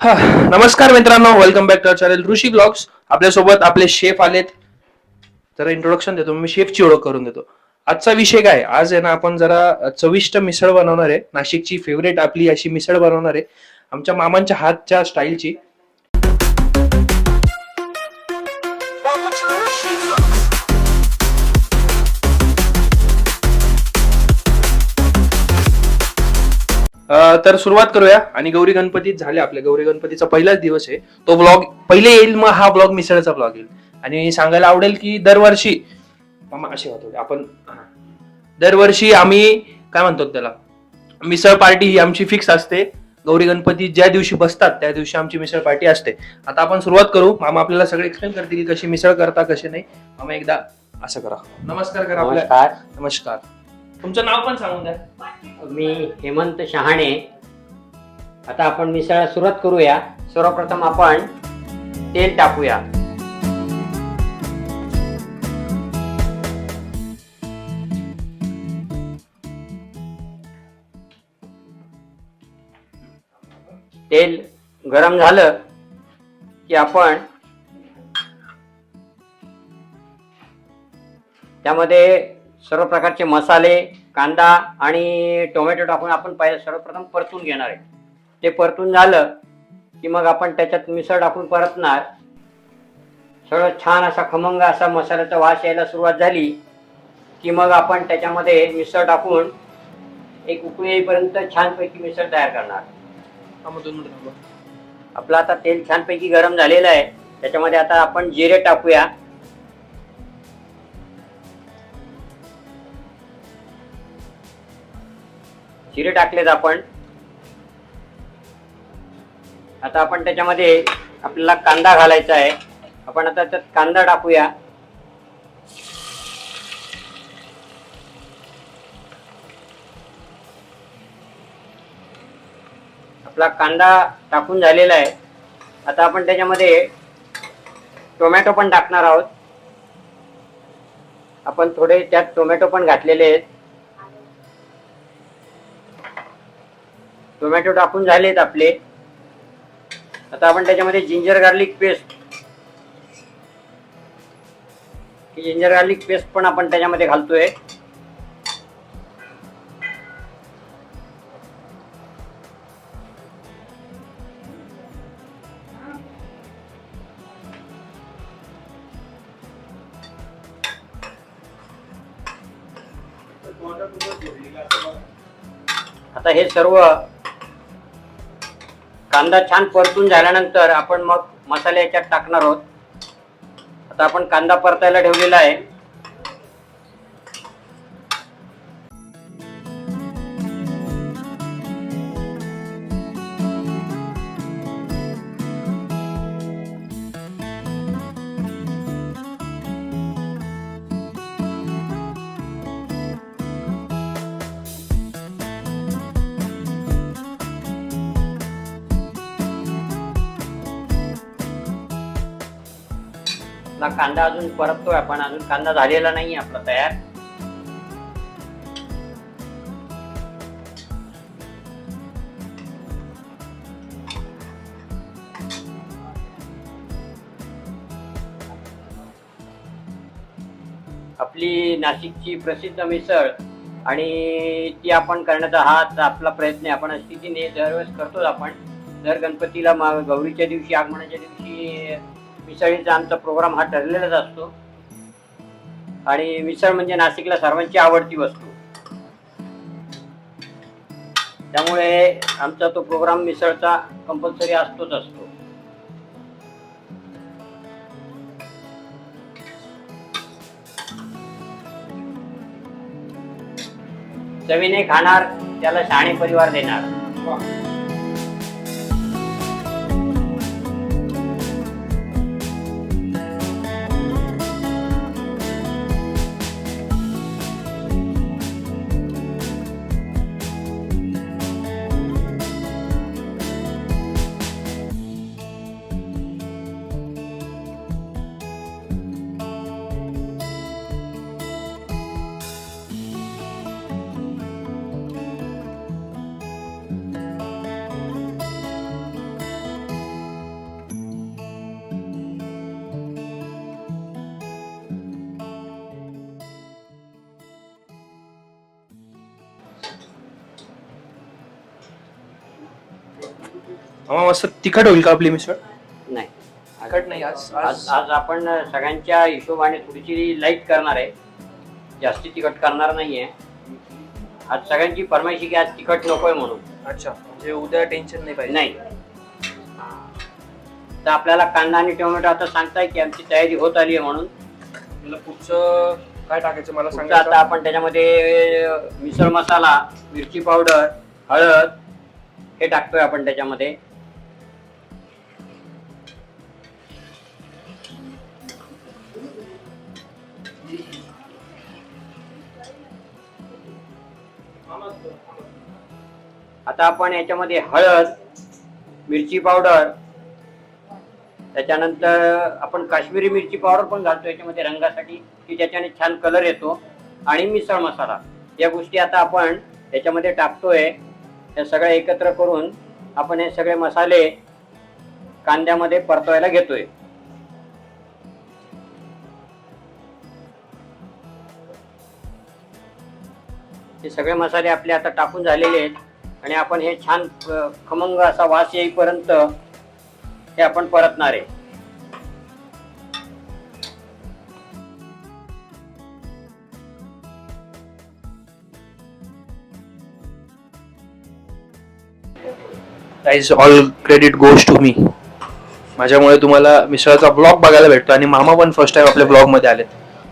हा, नमस्कार मित्रांनो welcome back to channel Rishi blogs आपल्यासोबत आपले शेफ आलेत. तर इंट्रोडक्शन देतो मी शेफची ओळख करून देतो. आजचा विषय काय? आज आहे ना आपण जरा चविष्ट मिसळ बनवणार आहे. नाशिकची फेवरेट आपली अशी मिसळ बनवणार आहे. आमच्या मामांच्या हातच्या स्टाईलची तर सुरुवात करूया. आणि गौरी गणपतीत झाले आपल्या गौरी गणपतीचा पहिलाच दिवस आहे. तो ब्लॉग पहिले येईल मग हा ब्लॉग मिसळचा ब्लॉग येईल. आणि सांगायला आवडेल की दरवर्षी मामा असे होतो. आपण. दरवर्षी आम्ही काय म्हणतो त्याला? मिसळ पार्टी ही आमची फिक्स असते. गौरी गणपती ज्या दिवशी बसतात त्या दिवशी आमची मिसळ पार्टी असते. आता आपण सुरुवात करू. मामा आपल्याला सगळे एक्सप्लेन करतील की कशी मिसळ करता कशी नाही. मामा एकदा असं करा. नमस्कार करा आपल्या. नमस्कार. तुमचं नाव पण सांगून द्या. मी हेमंत शहाणे. आता आपण मिसळाला सुरुवात करूया. सर्वप्रथम आपण तेल टाकूया. तेल गरम झालं की आपण त्यामध्ये सर्व प्रकारचे मसाले कांदा आणि टोमॅटो टाकून आपण पहिले सर्वप्रथम परतून घेणार आहे. ते परतून झालं की मग आपण त्याच्यात मिसळ टाकून परतणार. सगळं छान असा खमंग असा मसाल्याचा वास यायला सुरुवात झाली की मग आपण त्याच्यामध्ये मिसळ टाकून एक उकळी येईपर्यंत छानपैकी मिसळ तयार करणार. आपलं आता तेल छानपैकी गरम झालेलं आहे. त्याच्यामध्ये आता आपण जिरे टाकूया. जिरे टाकलेत आपण. आता आपण त्याच्यामध्ये आपल्याला कांदा घालायचा आहे. आपण आता त्यात कांदा टाकूया. आपला कांदा टाकून झालेला आहे. आता आपण त्याच्यामध्ये टोमॅटो पण टाकणार आहोत. आपण थोडे त्यात टोमॅटो पण घातलेले आहेत. टोमॅटो टाकून झालेत आपले. आता आपण त्याच्यामध्ये ginger garlic paste ginger garlic paste पण आपण त्याच्यामध्ये घालतोय. आता हे सर्व कांदा छान परतून झाल्यानंतर आपण मग मसाले याच्यात टाकणार आहोत. आता आपण कांदा परतायला ठेवलेला आहे. आपला कांदा अजून परततोय आपण अजून कांदा झालेला नाही आपला तयार. आपली नाशिकची प्रसिद्ध मिसळ आणि ती आपण करण्याचा हाच आपला प्रयत्न आहे. आपण अशी ती दरवेळेस करतोच आपण. दर गणपतीला गौरीच्या दिवशी आगमनाच्या दिवशी मिसळीचा आमचा प्रोग्राम हा ठरलेलाच असतो. आणि मिसळ म्हणजे नाशिकला सर्वांची आवडती वस्तू. त्यामुळे आमचा तो प्रोग्राम मिसळचा कंपल्सरी असतोच असतो. चवीने खाणार त्याला शहाणे परिवार देणार. मामा मस्त तिखट होईल का आपली मिसळ? नाही. तिखट नाही आज आज आज आपण सगळ्यांच्या हिशोबाने थोडीशी लाइट करणार आहे. जास्ती तिखट करणार नाहीये. आज सगळ्यांची फरमाईशी की आज तिखट नकोय म्हणून. अच्छा म्हणजे उद्या टेन्शन नाही पाहिजे. नाही. तर आपल्याला कांदा आणि टोमॅटो आता सांगताय की आमची तयारी होत आली आहे म्हणून. मला पुढचं काय टाकायचं मला पुढचं आता सांगा आपण त्याच्यामध्ये मिसळ मसाला मिरची पावडर हळद हे टाकतोय आपण त्याच्यामध्ये. आता आपण याच्यामध्ये हळद मिरची पावडर त्याच्यानंतर आपण काश्मीरी मिरची पावडर पण घालतो याच्यामध्ये रंगासाठी की त्याच्याने छान कलर येतो. आणि मिसळ मसाला. या गोष्टी आता आपण त्याच्यामध्ये टाकतोय. हे सगळे एकत्र करून आपण हे सगळे मसाले कांद्यामध्ये परतवायला घेतोय. हे सगळे मसाले आपले आता टाकून झालेले आहेत आणि आपण हे छान खमंग असा वास येईपर्यंत हे आपण परतणार आहे. Guys all credit goes to me माझ्यामुळे तुम्हाला मिसळचा ब्लॉग बघायला भेटतो आणि मामा पण फर्स्ट टाइम आपल्या ब्लॉगमध्ये आले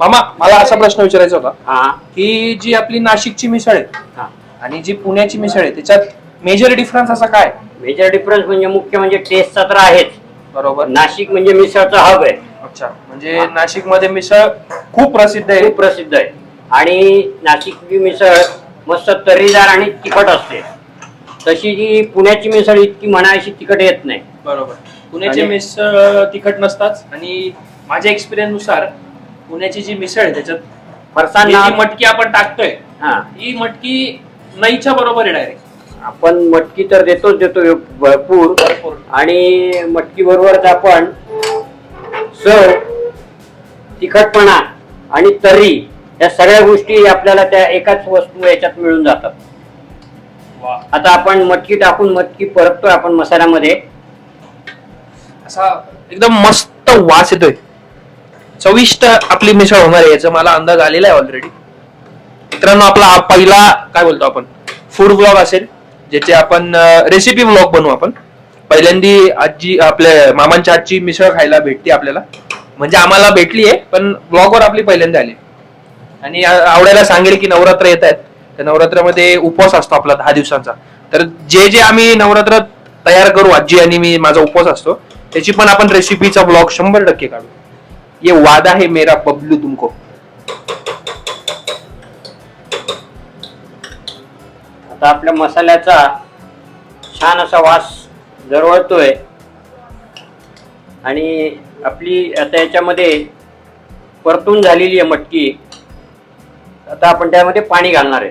मामा मला असा प्रश्न विचारायचा होता. हा. की जी आपली नाशिकची मिसळ आहे हा. आणि जी पुण्याची मिसळ आहे त्याच्यात मेजर डिफरन्स असा काय? मेजर डिफरन्स म्हणजे मुख्य म्हणजे टेस्टचा तर आहेच. बरोबर. नाशिक म्हणजे मिसळचा हब आहे. अच्छा. म्हणजे नाशिकमध्ये मिसळ खूप प्रसिद्ध आहे. खूप प्रसिद्ध आहे. आणि नाशिकची मिसळ मस्त तर्रीदार आणि तिखट असते. तशी जी पुण्याची मिसळ इतकी म्हणायची तिखट येत नाही. बरोबर. पुण्याची आणि- मिसळ तिखट नसताच आणि माझ्या एक्सपिरियन्सनुसार पुण्याची जी मिसळ आहे त्याच्यात ही जी मटकी आपण टाकतोय हा. ही मटकी नाहीच्या बरोबर आहे डायरेक्ट आपण मटकी तर देतोच देतो भरपूर. आणि मटकी बरोबरच आपण चव तिखटपणा आणि तर्री या सगळ्या गोष्टी आपल्याला त्या एकाच वस्तू याच्यात मिळून जातात. आता आपण मटकी टाकून मटकी परततोय आपण मसाल्यामध्ये. असा एकदम मस्त वास येतोय. चविष्ट आपली मिसळ होणार आहे याचा मला अंदाज आलेला आहे ऑलरेडी मित्रांनो आपला हा पहिला काय बोलतो आपण? फूड ब्लॉग असेल ज्याचे आपण रेसिपी ब्लॉग बनवू आपण. पहिल्यांदी आजी आपल्या मामांच्या आजची मिसळ खायला भेटते आपल्याला. म्हणजे आम्हाला भेटली आहे पण ब्लॉगवर आपली पहिल्यांदा आली. आणि आवडायला सांगेल की नवरात्र येत आहेत. त्या नवरात्रामध्ये उपवास असतो आपला दहा दिवसांचा. तर जे जे आम्ही नवरात्र तयार करू आजी आणि मी माझा उपवास असतो त्याची पण आपण रेसिपीचा ब्लॉग शंभर टक्के काढू. ये वादा है मेरा बबलू तुमको. आता आपल्या मसाल्याचा छान असा वास जरवळतोय आणि आपली आता याच्यामध्ये परतून झालेली आहे मटकी. आता आपण त्यामध्ये पाणी घालणार आहे.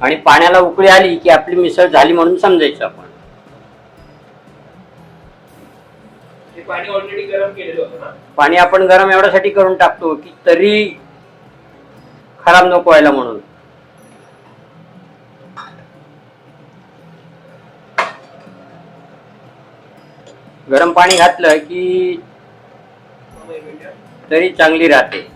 आणि पाण्याला उकळी आली की आपली मिसळ झाली म्हणून समजायचं आपण. पाणी ऑलरेडी गरम केलेलं होतं ना? पाणी आपण गरम एवढ्यासाठी करून टाकतो की तरी खराब नको व्हायला म्हणून. गरम पाणी घातलं की तरी चांगली राहते.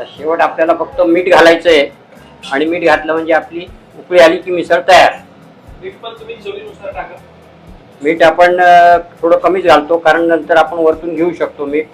आता शेवट आपल्याला फक्त मीठ घालायचंय. आणि मीठ घातलं म्हणजे आपली उकळी आली की मिसळ तयार. मीठ पण तुम्ही चवीनुसार टाका. मीठ आपण थोडं कमीच घालतो कारण नंतर आपण वरतून घेऊ शकतो मीठ.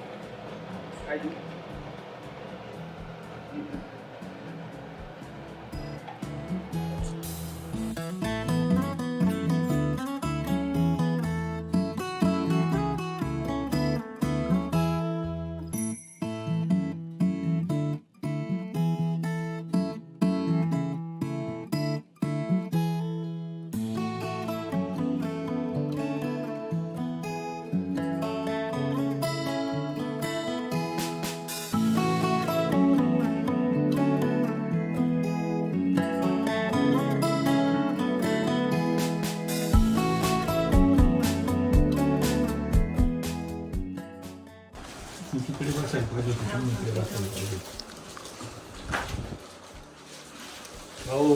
भाऊ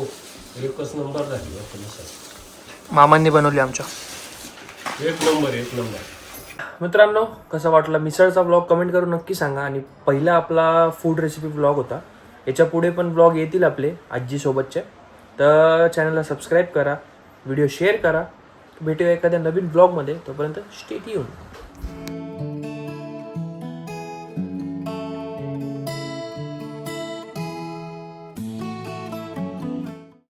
एकच नंबर मामांनी बनवली आमच्या. एक नंबर एक नंबर मित्रांनो कसा वाटला मिसळचा ब्लॉग कमेंट करून नक्की सांगा. आणि पहिला आपला फूड रेसिपी ब्लॉग होता. याच्यापुढे पण ब्लॉग येतील आपले आजीसोबतचे. तर चॅनलला सबस्क्राईब करा. व्हिडिओ शेअर करा. भेटूया एखाद्या नवीन ब्लॉगमध्ये तोपर्यंत स्टेट येऊन